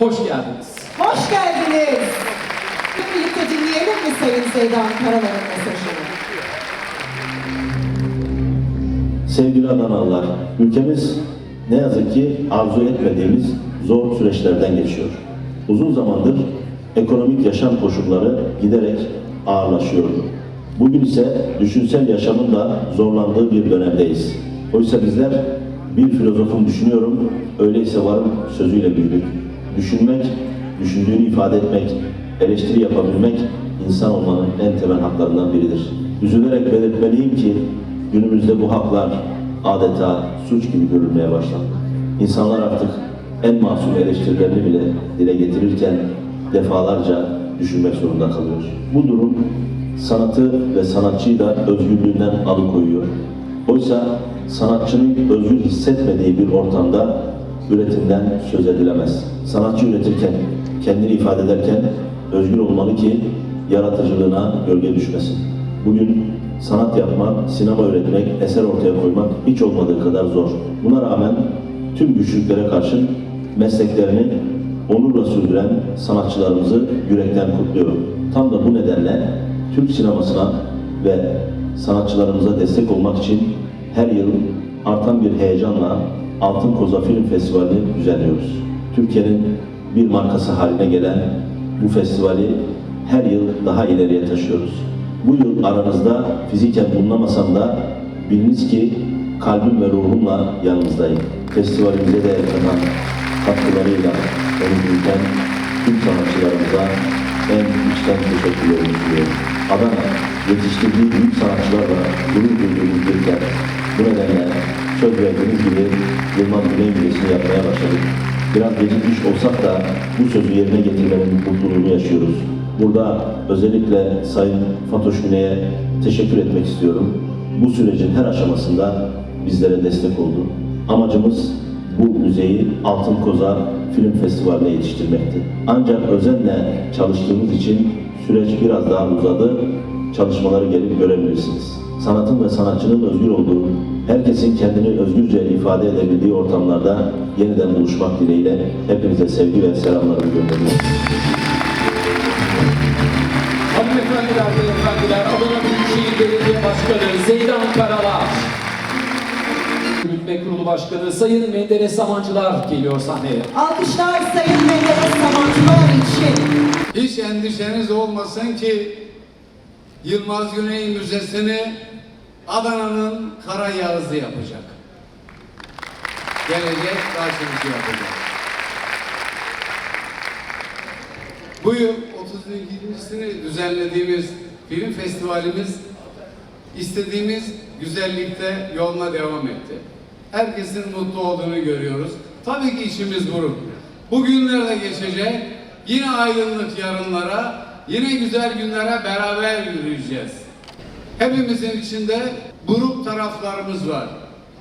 Hoş geldiniz. Hoş geldiniz. Hep birlikte dinleyelim mi Sayın Zeydan Karalar'ın mesajını? Sevgili Adanalılar, ülkemiz ne yazık ki arzu etmediğimiz zor süreçlerden geçiyor. Uzun zamandır ekonomik yaşam koşulları giderek ağırlaşıyordu. Bugün ise düşünsel yaşamın da zorlandığı bir dönemdeyiz. Oysa bizler bir filozofum düşünüyorum, öyleyse varım sözüyle büyüdük. Düşünmek, düşündüğünü ifade etmek, eleştiri yapabilmek insan olmanın en temel haklarından biridir. Üzülerek belirtmeliyim ki Günümüzde bu haklar adeta suç gibi görülmeye başlandı. İnsanlar artık en masum eleştirilerini bile dile getirirken defalarca düşünmek zorunda kalıyor. Bu durum sanatı ve sanatçıyı da özgürlüğünden alıkoyuyor. Oysa sanatçının özgür hissetmediği bir ortamda üretimden söz edilemez. Sanatçı üretirken, kendini ifade ederken özgür olmalı ki yaratıcılığına gölge düşmesin. Bugün sanat yapmak, sinema üretmek, eser ortaya koymak hiç olmadığı kadar zor. Buna rağmen tüm güçlüklere karşın mesleklerini onurla sürdüren sanatçılarımızı yürekten kutluyorum. Tam da bu nedenle Türk sinemasına ve sanatçılarımıza destek olmak için her yıl artan bir heyecanla Altın Koza Film Festivali'ni düzenliyoruz. Türkiye'nin bir markası haline gelen bu festivali her yıl daha ileriye taşıyoruz. Bu yıl aranızda fiziken bulunamasam da biliniz ki kalbim ve ruhumla yanınızdayım. Festivalimize de yapan katkılarıyla büyüten tüm sanatçılarımıza en içten teşekkürlerimi sunuyorum. Adana yetiştirdiği büyük sanatçılarla gurur duyduğumuz bir kent. Bu nedenle söz verdiğimiz gibi Yılmaz Güney Müzesi'ni yapmaya başladık. Biraz gecikmiş olsak da bu sözü yerine getirmenin mutluluğunu yaşıyoruz. Burada özellikle Sayın Fatoş Güney'e teşekkür etmek istiyorum. Bu sürecin her aşamasında bizlere destek oldu. Amacımız bu müzeyi Altın Koza Film Festivali'ne yetiştirmekti. Ancak özenle çalıştığımız için süreç biraz daha uzadı. Çalışmaları gelip görebilirsiniz. Sanatın ve sanatçının özgür olduğu, herkesin kendini özgürce ifade edebildiği ortamlarda yeniden buluşmak dileğiyle hepinize sevgi ve selamlarımı gönderiyorum. Hanımefendiler, beyefendiler, Adana Büyükşehir Belediye Başkanı Zeydan Karalar. Yürütme Kurulu Başkanı Sayın Menderes Samancılar geliyor sahneye. Alkışlar Sayın Menderes Samancılar için. Hiç endişeniz olmasın ki Yılmaz Güney Müzesi'ni Adana'nın Kara Yağızı yapacak. Gelecek karşımızı yapacak. Bu yıl 32.sini düzenlediğimiz film festivalimiz istediğimiz güzellikte yoluna devam etti. Herkesin mutlu olduğunu görüyoruz. Tabii ki içimiz buruk. Bu günler de geçecek. Yine aydınlık yarınlara, yine güzel günlere beraber yürüyeceğiz. Hepimizin içinde buruk taraflarımız var.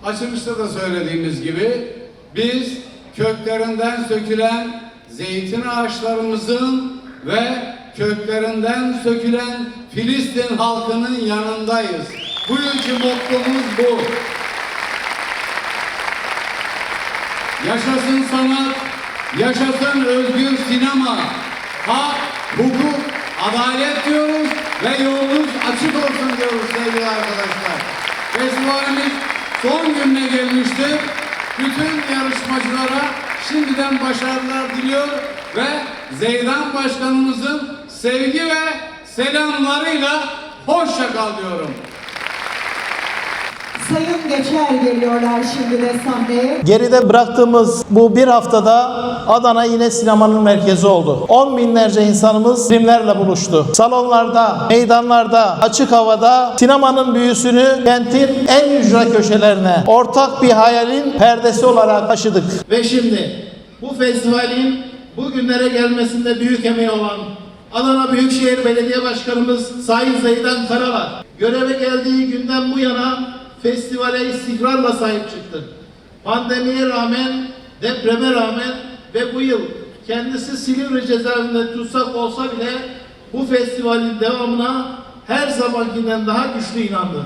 Açılışta da söylediğimiz gibi biz köklerinden sökülen zeytin ağaçlarımızın ve köklerinden sökülen Filistin halkının yanındayız. Bu yılki mottomuz bu. Yaşasın sanat, yaşasın özgür sinema. Hak, hukuk, adalet diyoruz ve yolunuz açık olsun diyoruz sevgili arkadaşlar. Festivalimiz son gününe gelmiştir. Bütün yarışmacılara şimdiden başarılar diliyor ve Zeydan Başkanımızın sevgi ve selamlarıyla hoşça kal diyorum. Sayın Geçer geliyorlar şimdi de sahneye. Geride bıraktığımız bu bir haftada Adana yine sinemanın merkezi oldu. On binlerce insanımız filmlerle buluştu. Salonlarda, meydanlarda, açık havada sinemanın büyüsünü kentin en ücra köşelerine ortak bir hayalin perdesi olarak taşıdık. Ve şimdi bu festivalin bugünlere gelmesinde büyük emeği olan Adana Büyükşehir Belediye Başkanımız Sayın Zeydan Karalar göreve geldiği günden bu yana festivale istikrarla sahip çıktı. Pandemiye rağmen, depreme rağmen ve bu yıl kendisi Silivri cezaevinde tutsak olsa bile bu festivalin devamına her zamankinden daha güçlü inandı.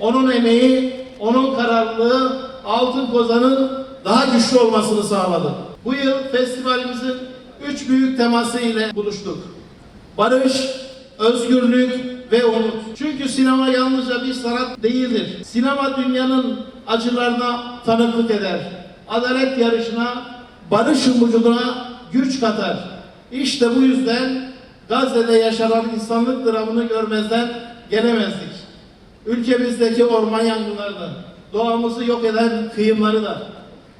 Onun emeği, onun kararlılığı Altın Kozan'ın daha güçlü olmasını sağladı. Bu yıl festivalimizin üç büyük teması ile buluştuk. Barış, özgürlük ve umut. Çünkü sinema yalnızca bir sanat değildir. Sinema dünyanın acılarına tanıklık eder. Adalet yarışına, barış umucuna güç katar. İşte bu yüzden Gazze'de yaşanan insanlık dramını görmezden gelemezdik. Ülkemizdeki orman yangınları da, doğamızı yok eden kıyımları da.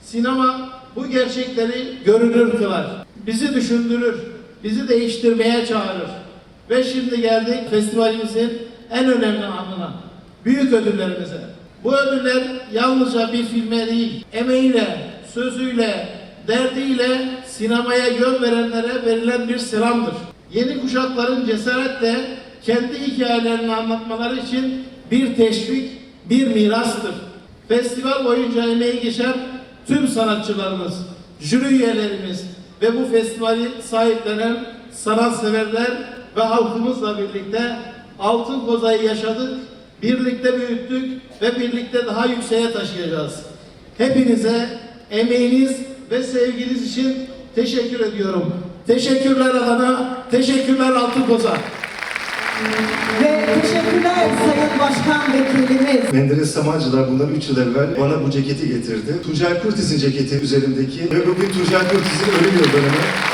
Sinema bu gerçekleri görünür kılar. Bizi düşündürür, bizi değiştirmeye çağırır. Ve şimdi geldik festivalimizin en önemli anına. Büyük ödüllerimize. Bu ödüller yalnızca bir filme değil, emeğiyle, sözüyle, derdiyle sinemaya yön verenlere verilen bir selamdır. Yeni kuşakların cesaretle kendi hikayelerini anlatmaları için bir teşvik, bir mirastır. Festival boyunca emeği geçen tüm sanatçılarımız, jüri üyelerimiz ve bu festivali sahiplenen sanatseverler ve halkımızla birlikte Altın Koza'yı yaşadık, birlikte büyüttük ve birlikte daha yükseğe taşıyacağız. Hepinize emeğiniz ve sevginiz için teşekkür ediyorum. Teşekkürler Adana, teşekkürler Altın Koza. Ve teşekkürler Sayın Başkan Vekilimiz. Menderes Samancılar bundan 3 yıl evvel bana bu ceketi getirdi. Tuncel Kurtiz'in ceketi üzerimdeki ve bugün Tuncel Kurtiz'in ölüm yıl dönümü.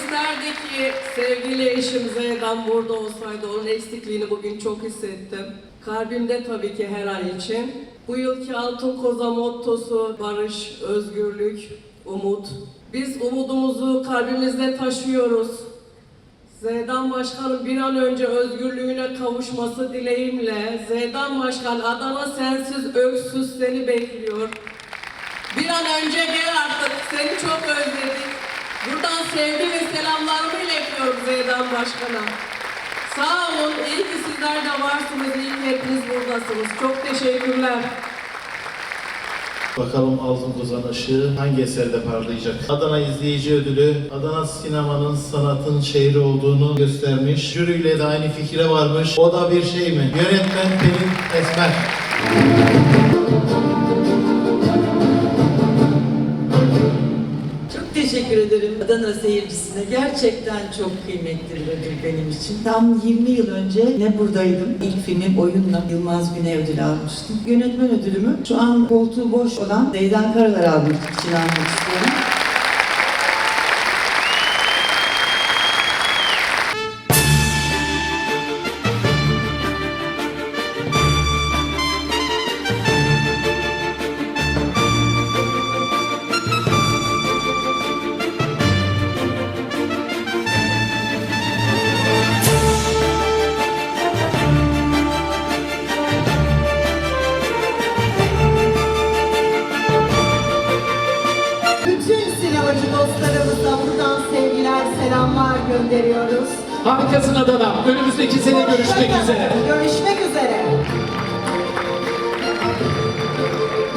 İsterdi ki sevgili eşim Zeydan burada olsaydı onun eksikliğini bugün çok hissettim. Kalbimde tabii ki her ay için. Bu yılki Altın Koza mottosu barış, özgürlük, umut. Biz umudumuzu kalbimizde taşıyoruz. Zeydan Başkan'ın bir an önce özgürlüğüne kavuşması dileğimle Zeydan Başkan Adana sensiz öksüz seni bekliyor. Bir an önce gel artık. Seni çok özledik. Buradan sevgi ve selamlarımı iletiyorum Zeydan Başkan'a. Sağ olun. iyi ki sizler de varsınız. İyi ki hepiniz buradasınız. Çok teşekkürler. Bakalım Altın Kozan hangi eserde parlayacak? Adana İzleyici Ödülü, Adana sinemanın sanatın şehri olduğunu göstermiş. Jüriyle de aynı fikre varmış. O da bir şey mi? Yönetmen Pelin Esmer. Teşekkür ederim Adana seyircisine. Gerçekten çok kıymetli bir ödül benim için. Tam 20 yıl önce ne buradaydım. İlk filmim Oyunla Yılmaz Güney ödülü almıştım. Yönetmen ödülümü şu an koltuğu boş olan Zeydan Karalar almak için almak istiyorum. Gönderiyoruz. Harikasın Adana. Önümüzdeki sene görüşmek üzere. Görüşmek üzere.